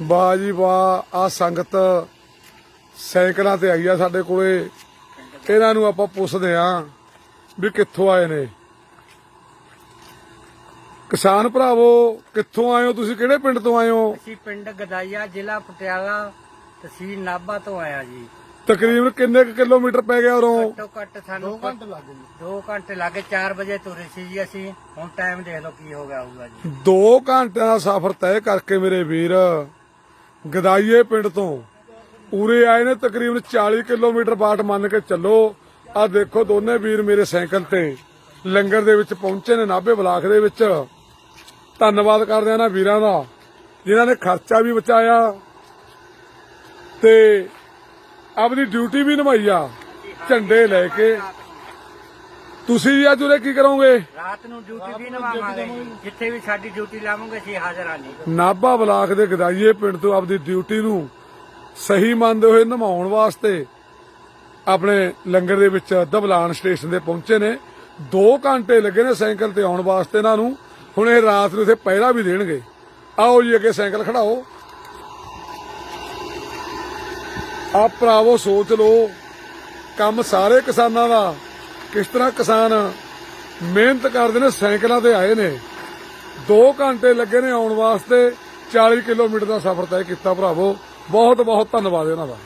ਵਾਹ ਜੀ ਵਾਹ ਆ ਸੰਗਤ ਸਾਈਕਲਾਂ ਤੇ ਆਈ ਆ ਸਾਡੇ ਕੋਲੇ। ਇਹਨਾਂ ਨੂੰ ਆਪਾਂ ਪੁੱਛਦੇ ਆ ਵੀ ਕਿੱਥੋਂ ਆਏ ਨੇ। ਕਿਸਾਨ ਭਰਾਵੋ ਕਿੱਥੋਂ ਆਏ ਹੋ? ਤੁਸੀਂ ਕਿਹੜੇ ਪਿੰਡ ਤੋਂ ਆਏ ਹੋ? ਅਸੀਂ ਪਿੰਡ ਗਦਾਈਆ ਜ਼ਿਲ੍ਹਾ ਪਟਿਆਲਾ ਤਹਿਸੀਲ ਨਾਭਾ ਤੋਂ ਆਇਆ ਜੀ। ਤਕਰੀਬਨ ਕਿੰਨੇ ਕੁ ਕਿਲੋਮੀਟਰ ਪੈ ਗਿਆ ਉਰੋਂ? ਘੱਟੋ ਘੱਟ ਸਾਨੂੰ 2 ਘੰਟੇ ਲੱਗੇ ਜੀ 2 ਘੰਟੇ ਲੱਗੇ 4 ਵਜੇ ਤੁਰੇ ਸੀ ਜੀ ਅਸੀਂ। ਹੁਣ ਟਾਈਮ ਦੇਖ ਲਓ ਕੀ ਹੋ ਗਿਆ ਹੋਊਗਾ ਜੀ। 2 ਘੰਟਿਆਂ ਦਾ ਸਫ਼ਰ ਤੈਅ ਕਰਕੇ ਮੇਰੇ ਵੀਰ। ਗਦਾਈਏ ਪਿੰਡ ਤੋਂ। ਉਰੇ ਆਏ ਨੇ ਤਕਰੀਬਨ 40 ਕਿਲੋਮੀਟਰ ਬਾਟ ਮੰਨ ਕੇ ਚੱਲੋ। ਆ ਦੇਖੋ ਦੋਨੇ ਵੀਰ ਮੇਰੇ ਸਾਈਕਲ ਤੇ ਲੰਗਰ ਦੇ ਵਿੱਚ ਪਹੁੰਚੇ ਨੇ ਨਾਭੇ ਬਲਾਕ ਦੇ ਵਿੱਚ। ਧੰਨਵਾਦ ਕਰਦੇ ਆ ਨਾ ਵੀਰਾਂ ਦਾ, ਜਿਨ੍ਹਾਂ ਨੇ ਖਰਚਾ ਵੀ ਬਚਾਇਆ ਤੇ ਆਪਣੀ ਡਿਊਟੀ ਵੀ ਨਿਭਾਈ ਆ, ਝੰਡੇ ਲੈ ਕੇ ਤੁਸੀਂ ਜੀ ਅੱਜ ਉਰੇ ਕੀ ਕਰੋਗੇ? ਰਾਤ ਨੂੰ ਡਿਊਟੀ ਵੀ ਨਿਭਾਵਾਂਗੇ। ਜਿੱਥੇ ਵੀ ਸਾਡੀ ਡਿਊਟੀ ਲਾਵਾਂਗੇ ਅਸੀਂ ਹਾਜ਼ਰ ਜੀ। ਨਾਭਾ ਬਲਾਕ ਦੇ ਗਦਾਈਏ ਪਿੰਡ ਤੋਂ ਆਪਦੀ ਡਿਊਟੀ ਨੂੰ ਸਹੀ ਮੰਨਦੇ ਹੋਏ ਨਿਭਾਉਣ ਵਾਸਤੇ ਆਪਣੇ ਲੰਗਰ ਦੇ ਵਿੱਚ ਦਬਲਾਨ ਸਟੇਸ਼ਨ ਤੇ ਪਹੁੰਚੇ ਨੇ। 2 ਘੰਟੇ ਲੱਗੇ ਨੇ ਸਾਈਕਲ ਤੇ ਆਉਣ ਵਾਸਤੇ ਇਹਨਾਂ ਨੂੰ। ਹੁਣ ਇਹ ਰਾਤ ਨੂੰ ਇੱਥੇ ਪਹਿਰਾ ਵੀ ਦੇਣਗੇ। ਆਓ ਜੀ ਅੱਗੇ ਸਾਈਕਲ ਖੜਾਓ। ਆ ਭਰਾਵੋ ਸੋਚ ਲਓ ਕੰਮ ਸਾਰੇ ਕਿਸਾਨਾਂ ਦਾ ਕਿਸ ਤਰ੍ਹਾਂ ਕਿਸਾਨ ਮਿਹਨਤ ਕਰਦੇ ਨੇ, ਸਾਈਕਲਾਂ ਤੇ ਆਏ ਨੇ। 2 ਘੰਟੇ ਲੱਗੇ ਨੇ ਆਉਣ ਵਾਸਤੇ 40 ਕਿਲੋਮੀਟਰ ਦਾ ਸਫ਼ਰ ਤੈਅ ਕੀਤਾ ਭਰਾਵੋ। ਬਹੁਤ ਬਹੁਤ ਧੰਨਵਾਦ ਇਹਨਾਂ ਦਾ।